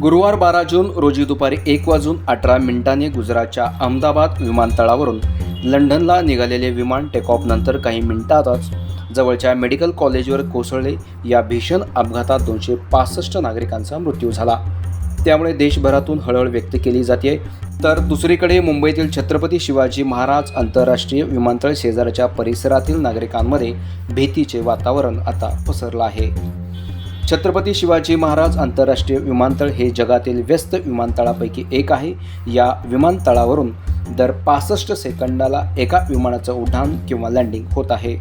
गुरुवार बारा जून रोजी दुपारी एक वाजून अठरा मिनिटांनी गुजरातच्या अहमदाबाद विमानतळावरून लंडनला निघालेले विमान टेकऑफनंतर काही मिनिटातच जवळच्या मेडिकल कॉलेजवर कोसळले. या भीषण अपघातात दोनशे पासष्ट नागरिकांचा मृत्यू झाला. त्यामुळे देशभरातून हळहळ व्यक्त केली जाते तर दुसरीकडे मुंबईतील छत्रपती शिवाजी महाराज आंतरराष्ट्रीय विमानतळ शेजारच्या परिसरातील नागरिकांमध्ये भीतीचे वातावरण आता पसरलं आहे. छत्रपती शिवाजी महाराज आंतरराष्ट्रीय विमानतळ हे जगातील व्यस्त विमानतळापैकी एक आहे. या विमानतळावरून दर पासष्ट सेकंदाला एका विमानाचं उड्डाण किंवा लँडिंग होत आहे.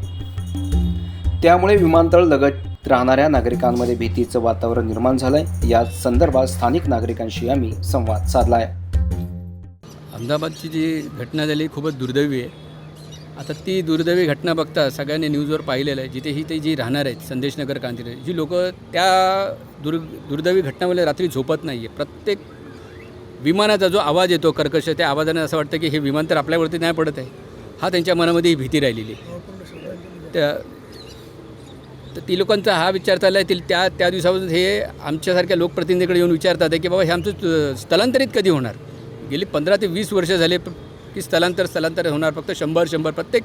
त्यामुळे विमानतळ लगत राहणाऱ्या नागरिकांमध्ये भीतीचं वातावरण निर्माण झालंय. या संदर्भात स्थानिक नागरिकांशी आम्ही संवाद साधलाय. अहमदाबादची जी घटना झाली खूपच दुर्दैवी आहे. आता ती दुर्दैवी घटना बघता सगळ्यांनी न्यूजवर पाहिलेलं आहे. जिथे ही ते जी राहणार आहेत संदेशनगर कांतीरे जी लोक त्या दुर् दुर्दैवी घटनामध्ये रात्री झोपत नाही आहे प्रत्येक विमानाचा जो आवाज येतो कर्कश त्या आवाजाने असं वाटतं की हे विमान तर आपल्यावरती नाही पडत आहे. हा त्यांच्या मनामध्ये ही भीती राहिलेली आहे. त्या तर ती लोकांचा हा विचार चालला आहे त्या त्या दिवसापासून हे आमच्यासारख्या लोकप्रतिनिधीकडे येऊन विचारतात आहे की बाबा हे आमचं स्थलांतरित कधी होणार? गेली पंधरा ते वीस वर्ष झाले की स्थलांतर स्थलांतर होणार. फक्त शंभर शंभर. प्रत्येक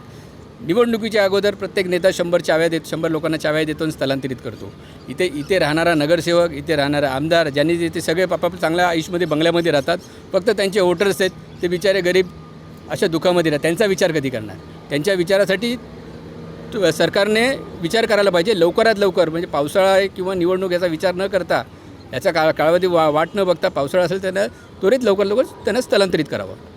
निवडणुकीच्या अगोदर प्रत्येक नेता शंभर चाव्या देत शंभर लोकांना चाव्या देतो आणि स्थलांतरित करतो. इथे इथे राहणारा नगरसेवक इथे राहणारा आमदार ज्यांनी ते सगळे पापा चांगल्या आयुष्यमध्ये बंगल्यामध्ये राहतात फक्त त्यांचे वोटर्स आहेत ते बिचारे गरीब अशा दुःखामध्ये राहतात. त्यांचा विचार कधी करणार? त्यांच्या विचारासाठी तु- सरकारने विचार करायला पाहिजे. लवकरात लवकर म्हणजे पावसाळा किंवा निवडणूक याचा विचार न करता याचा काळ कालावधी वा वाट न बघता पावसाळा असेल त्यांना त्वरित लवकर लवकर त्यांना स्थलांतरित करावं.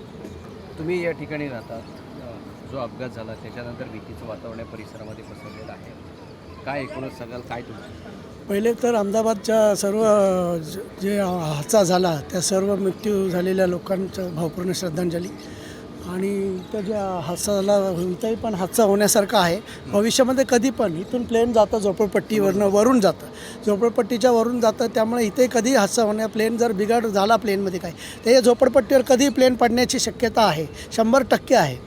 तुम्ही या ठिकाणी राहतात जो अपघात झाला त्याच्यानंतर भीतीचं वातावरण परिसरामध्ये पसरलेलं आहे. काय एकूणच सांगाल? काय तुम्ही पहिले तर अहमदाबादच्या सर्व ज- जे हादसा झाला त्या सर्व मृत्यू झालेल्या लोकांचं भावपूर्ण श्रद्धांजली. आणि इथं ज्या इथंही पण हादसा होण्यासारखा आहे. भविष्यामध्ये कधी पण इथून प्लेन जातं झोपडपट्टीवरनं वरून जातं. झोपडपट्टीच्या वरून जातं त्यामुळे इथे कधी हादसा होण्या प्लेन जर बिघाड झाला प्लेनमध्ये काय तर या झोपडपट्टीवर कधी प्लेन पडण्याची शक्यता आहे. शंभर टक्के आहे.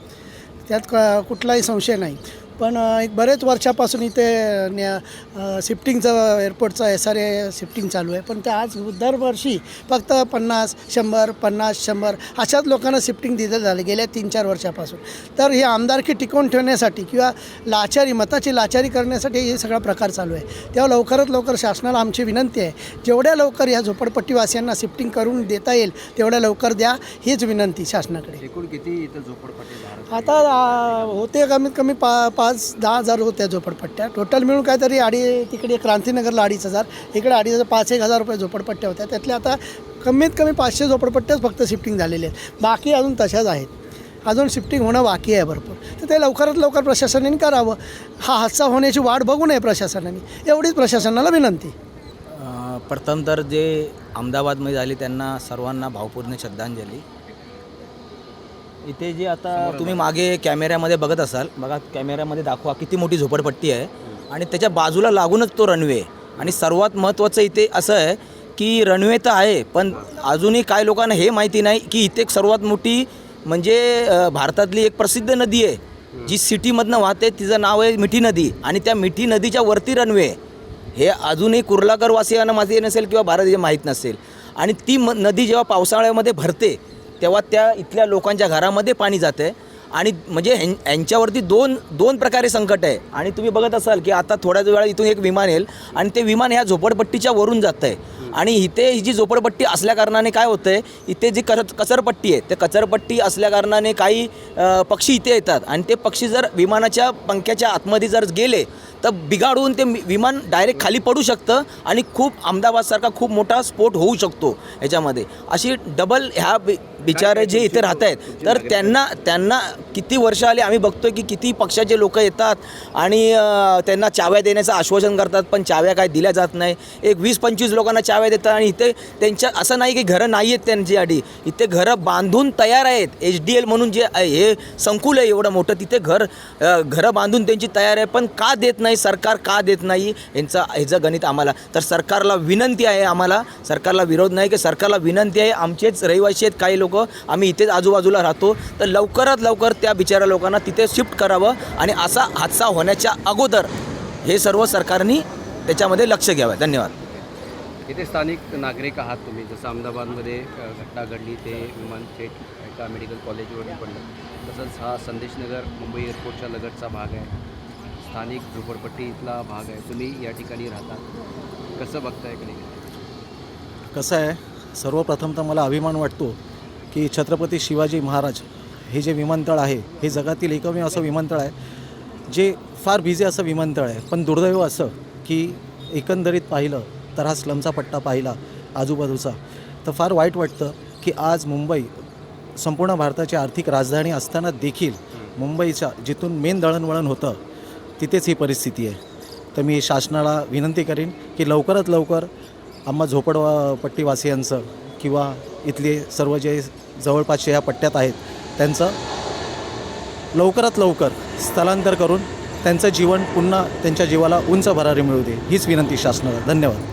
त्यात क कुठलाही संशय नाही. पण एक बरेच वर्षापासून इथे न्या शिफ्टिंगचं एअरपोर्टचं एस आर ए शिफ्टिंग चालू आहे. पण ते आज दरवर्षी फक्त पन्नास शंभर पन्नास शंभर अशाच लोकांना शिफ्टिंग दिलं झालं गेल्या तीन चार वर्षापासून. तर ही आमदारकी टिकवून ठेवण्यासाठी किंवा लाचारी मताची लाचारी करण्यासाठी हे सगळा प्रकार चालू आहे. तेव्हा लवकरात लवकर शासनाला आमची विनंती आहे जेवढ्या लवकर ह्या झोपडपट्टीवासियांना शिफ्टिंग करून देता येईल तेवढ्या लवकर द्या हीच विनंती शासनाकडे. एकूण किती इथं झोपडपट्टी आता आ, होते कमीत कमी पा पाच दहा हजार होत्या झोपडपट्ट्या. टोटल मिळून काहीतरी अडी तिकडे क्रांतीनगरला अडीच हजार इकडे अडीच हजार पाच एक हजार रुपये झोपडपट्ट्या होत्या. त्यातल्या आता कमीत कमी पाचशे झोपडपट्ट्याच फक्त शिफ्टिंग झालेल्या आहेत. बाकी अजून तशाच आहेत. अजून शिफ्टिंग होणं बाकी आहे भरपूर. तर ते लवकरात लवकर प्रशासनाने करावं. हा हादसा होण्याची वाट बघू नये प्रशासनाने. एवढीच प्रशासनाला विनंती. प्रथम तर जे अहमदाबादमध्ये झाले त्यांना सर्वांना भावपूर्ण श्रद्धांजली. इथे जे आता तुम्ही मागे कॅमेऱ्यामध्ये बघत असाल बघा कॅमेऱ्यामध्ये दाखवा किती मोठी झोपडपट्टी आहे. आणि त्याच्या बाजूला लागूनच तो रनवे आहे. आणि सर्वात महत्त्वाचं इथे असं आहे की रनवे तर आहे पण अजूनही काय लोकांना हे माहिती नाही की इथे एक सर्वात मोठी म्हणजे भारतातली एक प्रसिद्ध नदी आहे. जी सिटीमधनं वाहते तिचं नाव आहे मिठी नदी. आणि त्या मिठी नदीच्या वरती रनवे आहे. हे अजूनही कुर्लाकर वासियांना माहिती नसेल किंवा भारत माहीत नसेल. आणि ती म नदी जेव्हा पावसाळ्यामध्ये भरते तेव्हा त्या इथल्या लोकांच्या घरामध्ये पाणी जाते आणि म्हणजे ह्यां यांच्यावरती दोन दोन प्रकारे संकट आहे. आणि तुम्ही बघत असाल की आता थोड्याच वेळा इथून एक विमान येईल आणि ते विमान ह्या झोपडपट्टीच्या वरून जातं आहे आणि इथे ही जी झोपडपट्टी असल्याकारणाने काय होतं आहे इथे जी कर कचरपट्टी आहे ते कचरपट्टी असल्याकारणाने काही पक्षी इथे येतात. आणि ते पक्षी जर विमानाच्या पंख्याच्या आतमध्ये जर गेले तर बिघाडून ते विमान डायरेक्ट खाली पडू शकतं आणि खूप अहमदाबादसारखा खूप मोठा स्फोट होऊ शकतो याच्यामध्ये. अशी डबल ह्या बि बिचारे जे इथे राहत आहेत तर त्यांना त्यांना किती वर्ष आले आम्ही बघतोय की किती पक्षाचे लोक येतात आणि त्यांना चाव्या देण्याचं आश्वासन करतात पण चाव्या काय दिल्या जात नाही. एक वीस पंचवीस लोकांना चाव्या देतात आणि इथे त्यांच्या असं नाही की घरं नाही आहेत त्यांच्यासाठी इथे घरं बांधून तयार आहेत एच डी एल म्हणून जे आहे, हे संकुल आहे एवढं मोठं. तिथे घर घरं बांधून त्यांची तयार आहे. पण का देत नाही? सरकार का देत नाही? यांचं ह्याचं गणित आम्हाला. तर सरकारला विनंती आहे आम्हाला. सरकारला विरोध नाही की सरकारला विनंती आहे. आमचेच रहिवासी आहेत काही लोक. आम्ही इथेच आजूबाजूला राहतो. तर लवकरात लवकर त्या बिचाऱ्या लोकांना तिथे शिफ्ट करावं आणि असा हादसा होण्याच्या अगोदर हे सर्व सरकारनी त्याच्यामध्ये लक्ष घ्यावं. धन्यवाद. इथे स्थानिक नागरिक आहात तुम्ही. जसं अहमदाबादमध्ये घटना घडली ते विमान थेट एका मेडिकल कॉलेजवर पडलं. तसंच हा संदेशनगर मुंबई एअरपोर्टच्या लगतचा भाग आहे. स्थानिक झोपडपट्टी इथला भाग आहे. तुम्ही या ठिकाणी राहता. कसं बघताय इकडे? कसं आहे? सर्वप्रथम तर मला अभिमान वाटतो की छत्रपती शिवाजी महाराज हे जे विमानतळ आहे हे जगातील एकमेव असं विमानतळ आहे जे फार बिझी असं विमानतळ आहे. पण दुर्दैव असं की एकंदरीत पाहिलं तर हा स्लमचा पट्टा पाहिला आजूबाजूचा. तर फार वाईट वाटतं की आज मुंबई संपूर्ण भारताची आर्थिक राजधानी असताना देखील मुंबईच्या जिथून मेन दळणवळण होतं तिथेच ही परिस्थिती आहे. तर मी शासनाला विनंती करीन की लवकरात लवकर आम्हा झोपडपट्टीवासियांचं किंवा इथले सर्व जे जवळपासचे ह्या पट्ट्यात आहेत त्यांचं लवकरात लवकर स्थलांतर करून त्यांचं जीवन पुन्हा त्यांच्या जीवाला उंच भरारी मिळू दे हीच विनंती शासनाला. धन्यवाद.